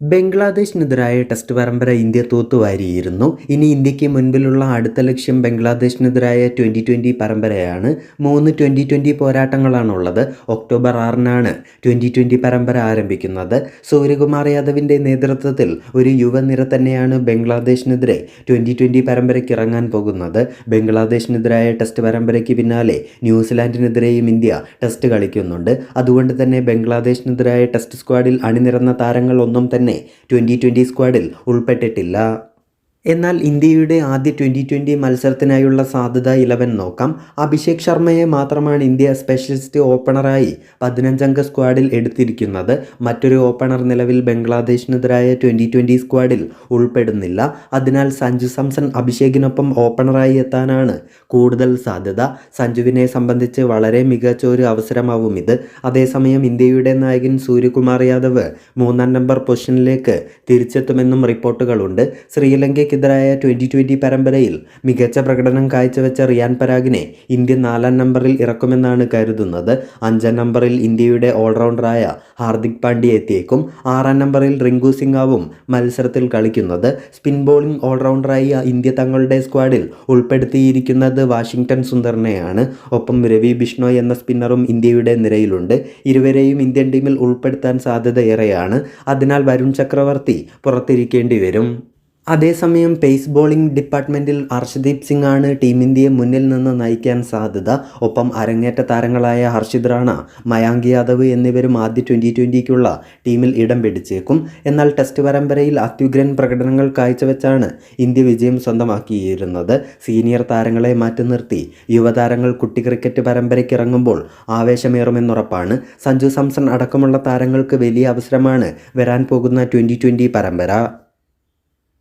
ബംഗ്ലാദേശിനെതിരായ test പരമ്പര India തൂത്തുവാരിയിരുന്നു. ഇനി ഇന്ത്യയ്ക്ക് മുൻപിലുള്ള അടുത്ത ലക്ഷ്യം ബംഗ്ലാദേശിനെതിരായ ട്വന്റി ട്വന്റി പരമ്പരയാണ്. മൂന്ന് ട്വന്റി ട്വന്റി പോരാട്ടങ്ങളാണുള്ളത്. ഒക്ടോബർ ആറിനാണ് ട്വന്റി ട്വന്റി പരമ്പര ആരംഭിക്കുന്നത്. സൂര്യകുമാർ യാദവിന്റെ നേതൃത്വത്തിൽ ഒരു യുവനിര തന്നെയാണ് ബംഗ്ലാദേശിനെതിരെ ട്വന്റി ട്വന്റി പരമ്പരയ്ക്ക് ഇറങ്ങാൻ പോകുന്നത്. ബംഗ്ലാദേശിനെതിരായ ടെസ്റ്റ് പരമ്പരയ്ക്ക് പിന്നാലെ ന്യൂസിലാൻഡിനെതിരെയും ഇന്ത്യ ടെസ്റ്റ് കളിക്കുന്നുണ്ട്. അതുകൊണ്ട് തന്നെ ബംഗ്ലാദേശിനെതിരായ ടെസ്റ്റ് സ്ക്വാഡിൽ അണിനിരന്ന താരങ്ങളൊന്നും തന്നെ ട്വന്റി ട്വന്റി സ്ക്വാഡിൽ ഉൾപ്പെട്ടിട്ടില്ല. എന്നാൽ ഇന്ത്യയുടെ ആദ്യ ട്വന്റി ട്വന്റി മത്സരത്തിനായുള്ള സാധ്യത ഇലവൻ നോക്കാം. അഭിഷേക് ശർമ്മയെ മാത്രമാണ് ഇന്ത്യ സ്പെഷ്യലിസ്റ്റ് ഓപ്പണറായി പതിനഞ്ചംഗ സ്ക്വാഡിൽ എടുത്തിരിക്കുന്നത്. മറ്റൊരു ഓപ്പണർ നിലവിൽ ബംഗ്ലാദേശിനെതിരായ ട്വന്റി ട്വന്റി സ്ക്വാഡിൽ ഉൾപ്പെടുന്നില്ല. അതിനാൽ സഞ്ജു സാംസൺ അഭിഷേകിനൊപ്പം ഓപ്പണറായി എത്താനാണ് കൂടുതൽ സാധ്യത. സഞ്ജുവിനെ സംബന്ധിച്ച് വളരെ മികച്ച ഒരു അവസരമാവും ഇത്. അതേസമയം ഇന്ത്യയുടെ നായകൻ സൂര്യകുമാർ യാദവ് മൂന്നാം നമ്പർ പൊസിഷനിലേക്ക് തിരിച്ചെത്തുമെന്നും റിപ്പോർട്ടുകളുണ്ട്. ശ്രീലങ്കയ്ക്കെതിരായ ട്വന്റി ട്വന്റി പരമ്പരയിൽ മികച്ച പ്രകടനം കാഴ്ചവെച്ച റിയാൻ പരാഗിനെ ഇന്ത്യ നാലാം നമ്പറിൽ ഇറക്കുമെന്നാണ് കരുതുന്നത്. അഞ്ചാം നമ്പറിൽ ഇന്ത്യയുടെ ഓൾറൗണ്ടറായ ഹാർദിക് പാണ്ഡ്യ എത്തിയേക്കും ആറാം നമ്പറിൽ റിങ്കു സിംഗാവും മത്സരത്തിൽ കളിക്കുന്നത്. സ്പിൻ ബോളിംഗ് ഓൾറൗണ്ടറായി ഇന്ത്യ തങ്ങളുടെ സ്ക്വാഡിൽ ഉൾപ്പെടുത്തിയിരിക്കുന്നത് വാഷിംഗ്ടൺ സുന്ദറിനെയാണ്. ഒപ്പം രവി ബിഷ്ണോയ് എന്ന സ്പിന്നറും ഇന്ത്യയുടെ നിരയിലുണ്ട്. ഇരുവരെയും ഇന്ത്യൻ ടീമിൽ ഉൾപ്പെടുത്താൻ സാധ്യത ഏറെയാണ് അതിനാൽ വരുൺ ചക്രവർത്തി പുറത്തിരിക്കേണ്ടി വരും അതേസമയം പേസ് ബോളിംഗ് ഡിപ്പാർട്ട്മെന്റിൽ ഹർഷദീപ് സിംഗ് ആണ് ടീം ഇന്ത്യയെ മുന്നിൽ നിന്ന് നയിക്കാൻ സാധ്യത. ഒപ്പം അരങ്ങേറ്റ താരങ്ങളായ ഹർഷിത് റാണ മയാങ്ക് യാദവ് എന്നിവരും ആദ്യ ട്വന്റി ട്വന്റിക്കുള്ള ടീമിൽ ഇടം പിടിച്ചേക്കും. എന്നാൽ ടെസ്റ്റ് പരമ്പരയിൽ അത്യുഗ്രൻ പ്രകടനങ്ങൾ കാഴ്ചവെച്ചാണ് ഇന്ത്യ വിജയം സ്വന്തമാക്കിയിരുന്നത്. സീനിയർ താരങ്ങളെ മാറ്റി നിർത്തി. യുവതാരങ്ങൾ കുട്ടി ക്രിക്കറ്റ് പരമ്പരയ്ക്ക് ഇറങ്ങുമ്പോൾ ആവേശമേറുമെന്നുറപ്പാണ്. സഞ്ജു സാംസൺ അടക്കമുള്ള താരങ്ങൾക്ക് വലിയ അവസരമാണ് വരാൻ പോകുന്ന ട്വന്റി പരമ്പര.